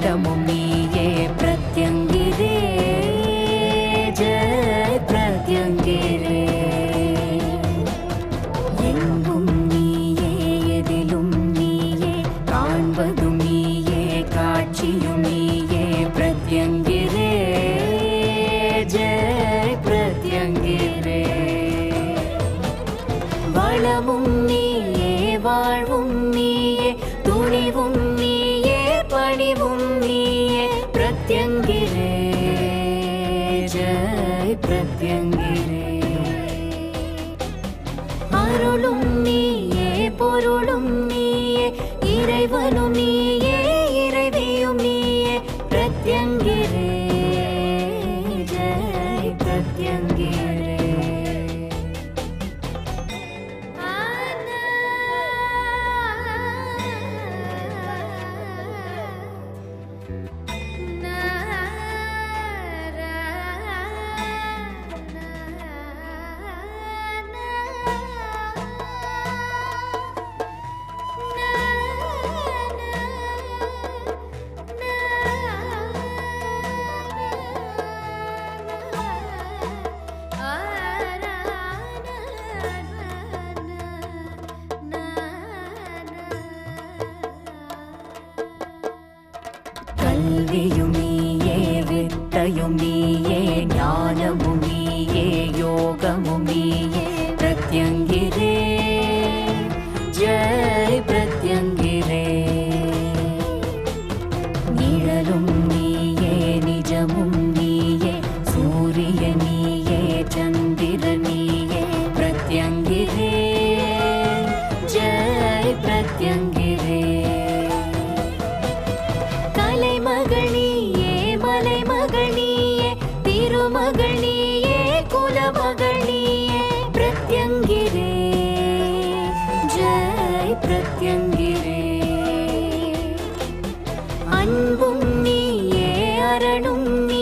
சகலமும் நீயே பிரத்யங்கிரே ஜெய பிரத்யங்கிரே எங்கும் நீயே எதிலும் நீயே காண்பதும் நீயே காட்சியும் நீயே பிரத்யங்கிரே ஜெய பிரத்யங்கிரே வளமும் நீயே வாழ்வும் நீயே துணிவும் அறிவும் me.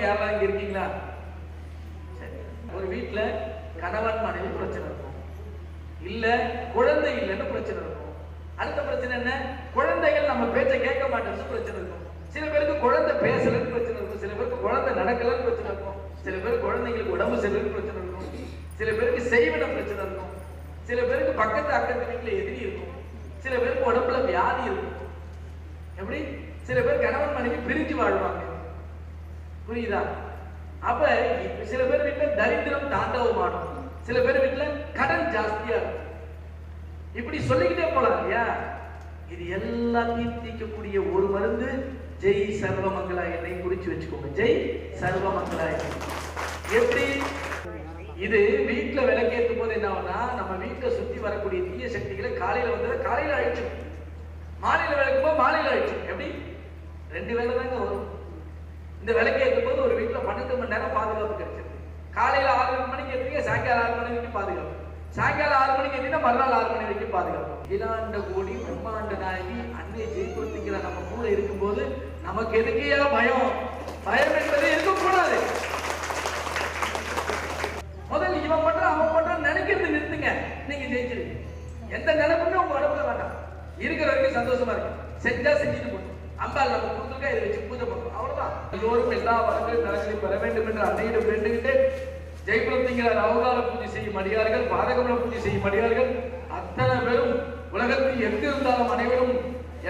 விலைக்கேற்றுறவங்க யாரெல்லாம் இருக்கீங்களா? சரி. ஒரு வீட்டில் கணவன் மனைவி பிரச்சனை இருக்கும். இல்ல குழந்தை இல்லைன்னு பிரச்சனை இருக்கும். அடுத்த பிரச்சனை என்ன? குழந்தைகள் நம்ம பேச்சை கேட்க மாட்டேன்னு பிரச்சனை இருக்கும். சில பேருக்கு குழந்தை பேசலன்னு பிரச்சனை இருக்கும். சில பேருக்கு குழந்தை நடக்கலன்னு பிரச்சனை இருக்கும். சில பேருக்கு குழந்தைங்களுக்கு உடம்பு செல்லுன்னு பிரச்சனை இருக்கும். சில பேருக்கு செய்வன பிரச்சனை இருக்கும். சில பேருக்கு பக்கத்து அக்கத்து வீட்டுல எதிரி இருக்கும். சில பேருக்கு உடம்புல வியாதி இருக்கும். எப்படி? சில பேர் கணவன் மனைவி பிரிஞ்சு வாழ்வாங்க. புரியுதா? அப்ப சில பேர் வீட்டுல தரித்திரம் தாண்டவமாடும் சில பேர் வீட்டுல கடன் ஜாஸ்தியா இருக்கும். இப்படி சொல்லிக்கிட்டே போலாம் இல்லையா? இது எல்லாத்தையும் தீர்க்கக்கூடிய ஒரு மருந்து ஜெய் சர்வமங்களா என்னை குறிச்சு வச்சுக்கோங்க. ஜெய் சர்வமங்களா எப்படி? இது வீட்டுல விளக்கேற்றும் போது என்ன ஆகும்னா நம்ம வீட்டுல சுத்தி வரக்கூடிய தீய சக்திகளை காலையில வந்ததை காலையில அழிச்சிடும் மாலையில விளக்கும் போது மாலையில அழிச்சிடும் எப்படி? ரெண்டு வேலை தாங்க வரும். இந்த விளக்கு இருக்கும்போது போது ஒரு வீட்டுல பன்னெண்டு மணி நேரம் பாதுகாப்பு கிடைச்சிருக்கு. காலையில ஆறு மணிக்கு ஏற்றுங்க சாயங்காலம் ஆறு மணி வரைக்கும் பாதுகாப்பு. சாயங்காலம் ஆறு மணிக்கு ஏற்றினா மறுநாள் ஆறு மணி வரைக்கும் பாதுகாப்பு. இலாண்ட கோடி பிரம்மாண்ட நாயகி அன்னை ஜெயபுரத்திங்கிற நம்ம கூட இருக்கும்போது நமக்கு எதுக்கையா பயம்? பயம் என்பது இருக்கக்கூடாது. முதல்ல இவன் பண்றான் அவன் பண்றான் நினைக்கிறது நிறுத்துங்க. நீங்க ஜெயிச்சிருங்க எந்த நினைப்புமே உங்க உடம்புல வேண்டாம். இருக்கிற வரைக்கும் சந்தோஷமா இருக்கு செஞ்சா செஞ்சுட்டு போகணும் அம்பாள் நம்ம கொடுத்துருக்கா இதை வச்சு பூஜை பண்ணணும் எல்லோரும் எல்லா வரங்களும் நலங்களையும் பெற வேண்டும் என்று அன்னையிடம் வேண்டுகிட்டு ஜெயபுரத்திங்கிறார் அவதார பூஜை செய்யும் அடியார்கள் பாதகமல பூஜை செய்யும் அடியார்கள் அத்தனை பேரும் உலகத்தில் எங்கு இருந்தாலும் அனைவரும்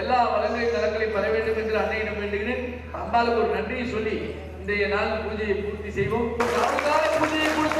எல்லா வளங்களையும் நலங்களையும் பெற வேண்டும் என்று அன்னையிடம் வேண்டுகிறேன். அம்பாளுக்கு ஒரு நன்றியை சொல்லி இன்றைய நாள் பூஜையை பூர்த்தி செய்வோம். அவதார பூஜையை கொடுத்த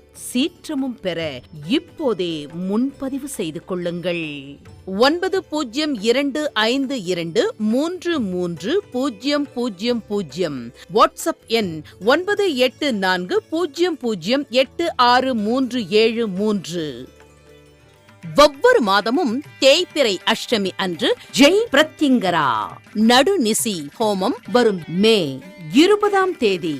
சீற்றமும் பெற இப்போதே முன்பதிவு செய்து கொள்ளுங்கள். ஒன்பது பூஜ்ஜியம் இரண்டு ஐந்து இரண்டு மூன்று மூன்று பூஜ்ஜியம் பூஜ்ஜியம் பூஜ்ஜியம் வாட்ஸ்அப் எண் ஒன்பது எட்டு நான்கு பூஜ்ஜியம் பூஜ்ஜியம் எட்டு ஆறு மூன்று ஏழு மூன்று. ஒவ்வொரு மாதமும் தேய்பிறை அஷ்டமி அன்று ஜெய் பிரத்திங்கரா நடுநிசி ஹோமம் வரும் மே இருபதாம் தேதி.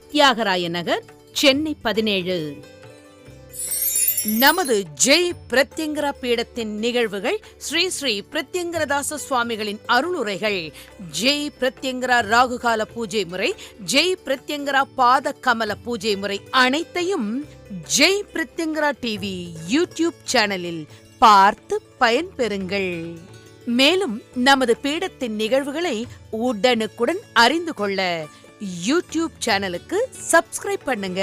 தியாகராய நகர் சென்னை பதினேழு. நமது ஜெய் பிரத்யங்கரா பீடத்தின் நிகழ்வுகள் ஸ்ரீ ஸ்ரீ பிரத்யங்கரதாச சுவாமிகளின் அருளுரைகள். ஜெய் பிரத்யங்கரா ராகுகால பூஜை முறை ஜெய் பிரத்யங்கரா பாத கமல பூஜை முறை அனைத்தையும் ஜெய் பிரத்யங்கரா டிவி யூடியூப் சேனலில் பார்த்து பயன்பெறுங்கள். மேலும் நமது பீடத்தின் நிகழ்வுகளை உடனுக்குடன் அறிந்து கொள்ள யூடியூப் சேனலுக்கு சப்ஸ்கிரைப் பண்ணுங்க.